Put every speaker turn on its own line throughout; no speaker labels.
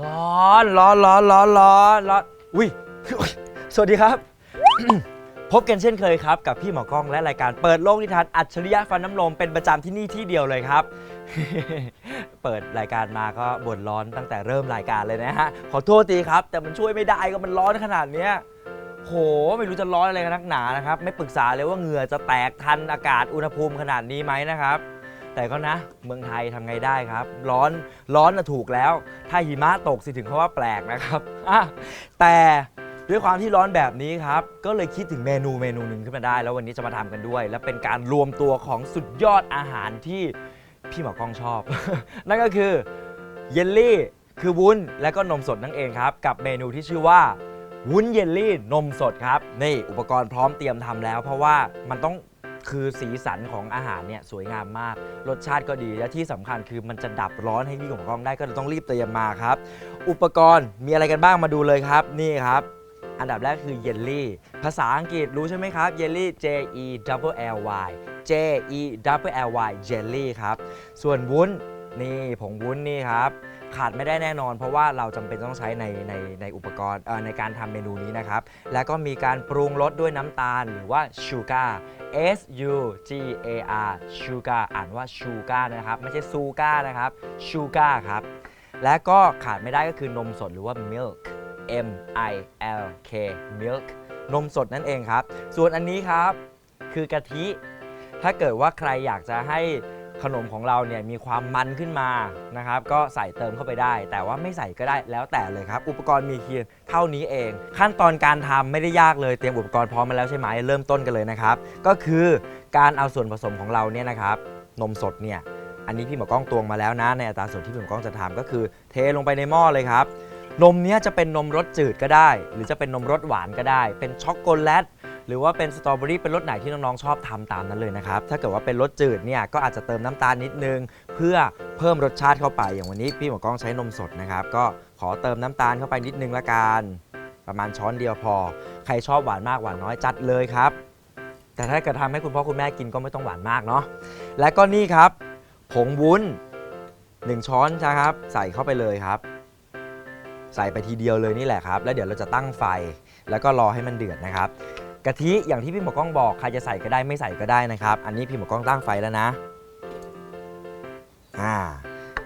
ร้อนร้อนร้อนร้อนร้อนร้อนอุ้ยสวัสดีครับ พบกันเช่นเคยครับ กับพี่หมอกล้องและรายการเปิดโลกนิทานอัจฉริยะฟันน้ำลมเป็นประจำที่นี่ที่เดียวเลยครับ เปิดรายการมาก็บ่นร้อนตั้งแต่เริ่มรายการเลยนะฮะขอโทษทีครับ แต่มันช่วยไม่ได้ก็มันร้อนขนาดเนี้ยโหไม่รู้จะร้อนอะไรกันนักหนานะครับ ไม่ปรึกษาเลยว่าเหงื่อจะแตกทันอากาศอุณหภูมิขนาดนี้ไหมนะครับ แต่ก็นะ เมืองไทยทำไงได้ครับ ร้อนร้อนนะถูกแล้ว ถ้าหิมะตกสิถึงเขาว่าแปลกนะครับอะแต่ด้วยความที่ร้อนแบบนี้ครับ ก็เลยคิดถึงเมนูเมนูหนึ่งขึ้นมาได้ แล้ววันนี้จะมาทำกันด้วย และเป็นการรวมตัวของสุดยอดอาหารที่พี่หมอกล้องชอบ นั่นก็คือเยลลี่คือวุ้นและก็นมสดนั่นเองครับ กับเมนูที่ชื่อว่าวุ้นเยลลี่นมสดครับ นี่อุปกรณ์พร้อมเตรียมทำแล้ว เพราะว่ามันต้อง คือสีสันของอาหารเนี่ยสวยงามมาก รสชาติก็ดีและที่สำคัญคือมันจะดับร้อนให้พี่ของกล้องได้ก็เลยต้องรีบเตรียมมาครับ อุปกรณ์มีอะไรกันบ้างมาดูเลยครับนี่ครับ อันดับแรกคือเยลลี่ ภาษาอังกฤษรู้ใช่ไหมครับเยลลี่ J E double L Y J E double L Y jelly ครับ ส่วนวุ้น นี่ผงวุ้นนี่ครับ ขาดไม่ได้แน่นอน เพราะว่าเราจำเป็นต้องใช้ในในในอุปกรณ์เอ่อในการทำเมนูนี้นะครับ แล้วก็มีการปรุงรสด้วยน้ำตาลหรือว่าชูการ์ S U G A R ชูการ์อ่านว่าชูการ์นะครับ ไม่ใช่ซูการ์นะครับชูการ์ครับ และก็ขาดไม่ได้ก็คือนมสดหรือว่า milk M I L K milk นมสดนั่นเองครับ ส่วนอันนี้ครับ คือกะทิ ถ้าเกิดว่าใครอยากจะให้ ขนมของเราเนี่ยมีความมันขึ้นมานะครับก็ใส่เติมเข้าไปได้ แต่ว่าไม่ใส่ก็ได้แล้วแต่เลยครับ อุปกรณ์มีเพียงเท่านี้เอง ขั้นตอนการทำไม่ได้ยากเลยเตรียมอุปกรณ์พร้อมมาแล้วใช่ไหมเริ่มต้นกันเลยนะครับ ก็คือการเอาส่วนผสมของเราเนี่ยนะครับนมสดเนี่ยอันนี้พี่หมอกล้องตวงมาแล้วนะ ในอัตราส่วนที่พี่หมอกล้องจะทำก็คือ เทลงไปในหม้อเลยครับนมเนี้ยจะเป็นนมรสจืดก็ได้ หรือจะเป็นนมรสหวานก็ได้ เป็นช็อกโกแลต รือว่าเป็นสตรอเบอรี่เป็นรสไหนที่น้องๆชอบทำตามนั้นเลยนะครับ ถ้าเกิดว่าเป็นรสจืดเนี่ยก็อาจจะเติมน้ำตาลนิดนึง เพื่อเพิ่มรสชาติเข้าไปอย่างวันนี้พี่หมอกล้องใช้นมสดนะครับ ก็ขอเติมน้ำตาลเข้าไปนิดนึงละกันประมาณช้อนเดียวพอ ใครชอบหวานมากหวานน้อยจัดเลยครับ แต่ถ้าเกิดทำให้คุณพ่อคุณแม่กินก็ไม่ต้องหวานมากเนาะและก็นี่ครับ ผงวุ้น 1 ช้อนนะครับ ใส่เข้าไปเลยครับ ใส่ไปทีเดียวเลยนี่แหละครับ แล้วเดี๋ยวเราจะตั้งไฟ แล้วก็รอให้มันเดือดนะครับ กะทิอย่างที่พี่หมอกล้องบอกใครจะใส่ก็ได้ไม่ใส่ก็ได้นะครับ อันนี้พี่หมอกล้องตั้งไฟแล้วนะอ่า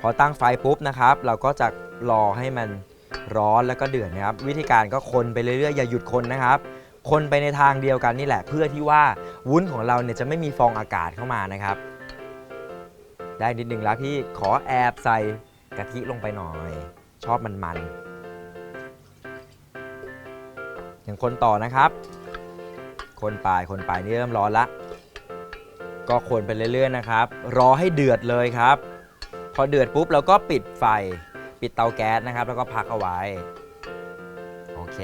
พอตั้งไฟปุ๊บนะครับ เราก็จะรอให้มันร้อนแล้วก็เดือดนะครับ วิธีการก็คนไปเรื่อยๆอย่าหยุดคนนะครับคนไปในทางเดียวกันนี่แหละ เพื่อที่ว่าวุ้นของเราเนี่ยจะไม่มีฟองอากาศเข้ามานะครับ ได้นิดนึงแล้วพี่ขอแอบใส่กะทิลงไปหน่อย ชอบมันๆอย่างคนต่อนะครับ คนไปคนไปนี่เริ่มร้อนละ ก็คนไปเรื่อยๆนะครับ รอให้เดือดเลยครับ พอเดือดปุ๊บเราก็ปิดไฟ ปิดเตาแก๊สนะครับ แล้วก็พักเอาไว้ โอเค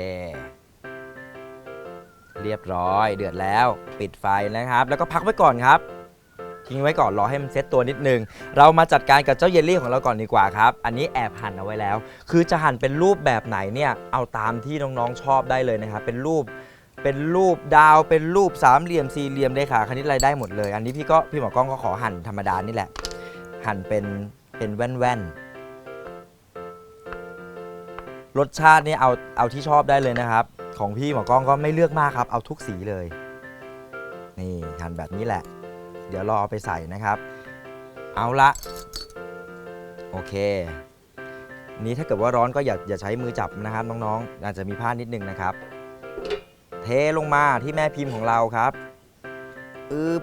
เรียบร้อย เดือดแล้ว ปิดไฟนะครับ แล้วก็พักไว้ก่อนครับ ทิ้งไว้ก่อนรอให้มันเซ็ตตัวนิดนึง เรามาจัดการกับเจ้าเยลลี่ของเราก่อนดีกว่าครับ อันนี้แอบหั่นเอาไว้แล้ว คือจะหั่นเป็นรูปแบบไหนเนี่ย เอาตามที่น้องๆชอบได้เลยนะครับ เป็นรูป เป็นรูปดาวเป็นรูปสามเหลี่ยมสี่เหลี่ยมเลขาคณิตอะไรได้หมดเลย อันนี้พี่ก็พี่หมอกล้องก็ขอหั่นธรรมดานี่แหละ หั่นเป็นเป็นแว่นๆรสชาตินี่เอาเอาที่ชอบได้เลยนะครับ ของพี่หมอกล้องก็ไม่เลือกมากครับ เอาทุกสีเลย นี่หั่นแบบนี้แหละ เดี๋ยวรอเอาไปใส่นะครับ เอาละโอเค นี้ถ้าเกิดว่าร้อนก็อย่าอย่าใช้มือจับนะครับน้องๆ อาจจะมีพลาดนิดนึงนะครับ เทลงมาที่แม่พิมพ์ของเราครับอึบ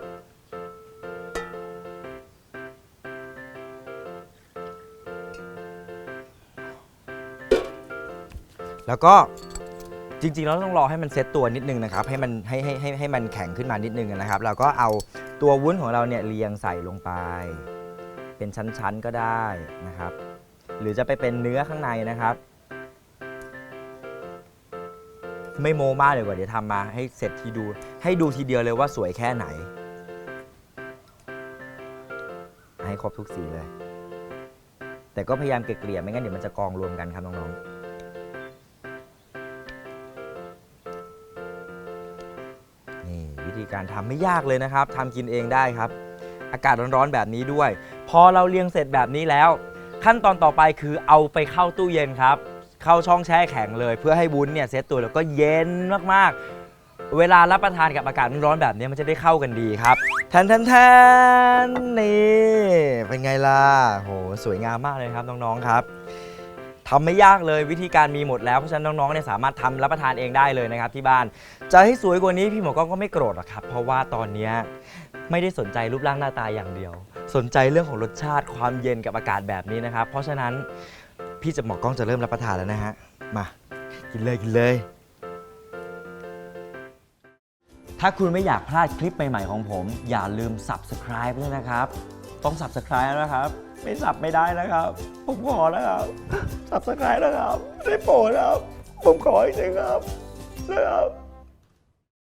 แล้วก็จริงๆเราต้องรอให้มันเซตตัวนิดนึงนะครับ ให้มันให้ให้ให้ให้มันแข็งขึ้นมานิดนึงนะครับ เราก็เอาตัววุ้นของเราเนี่ยเรียงใส่ลงไป เป็นชั้นๆก็ได้นะครับ หรือจะไปเป็นเนื้อข้างในนะครับ ไม่โมมากเลยกว่าเดี๋ยวทำมาให้เสร็จทีดู ให้ดูทีเดียวเลยว่าสวยแค่ไหน ให้ครบทุกสีเลย แต่ก็พยายามเกลี่ยไม่งั้นเดี๋ยวมันจะกองรวมกันครับน้องๆนี่วิธีการทำไม่ยากเลยนะครับทำกินเองได้ครับ อากาศร้อนๆแบบนี้ด้วย พอเราเรียงเสร็จแบบนี้แล้ว ขั้นตอนต่อไปคือเอาไปเข้าตู้เย็นครับ เข้าช่องแช่แข็งเลย เพื่อให้วุ้นเนี่ยเซตตัวแล้วก็เย็นมากๆ เวลารับประทานกับอากาศร้อนๆแบบนี้มันจะได้เข้ากันดีครับแทนแทนแทนนี่เป็นไงล่ะโหสวยงามมากเลยครับน้องๆครับทำไม่ยากเลยวิธีการมีหมดแล้วเพราะฉะนั้นน้องๆเนี่ยสามารถทำรับประทานเองได้เลยนะครับที่บ้านจะให้สวยกว่านี้พี่หมอกล้องก็ไม่โกรธหรอกครับ เพราะว่าตอนนี้ไม่ได้สนใจรูปร่างหน้าตาอย่างเดียว สนใจเรื่องของรสชาติความเย็นกับอากาศแบบนี้นะครับ เพราะฉะนั้น พี่จะหมอกล้องจะเริ่มรับประทานแล้วนะฮะ มา กินเลยกินเลย ถ้าคุณไม่อยากพลาดคลิปใหม่ ๆ ของผม อย่าลืม subscribe ด้วยนะครับ ต้อง subscribe นะครับ ไม่สับไม่ได้นะครับ ผมขอแล้วครับ subscribe แล้วครับ ได้โปรดครับ ผมขออีกหนึ่งครับนะครับ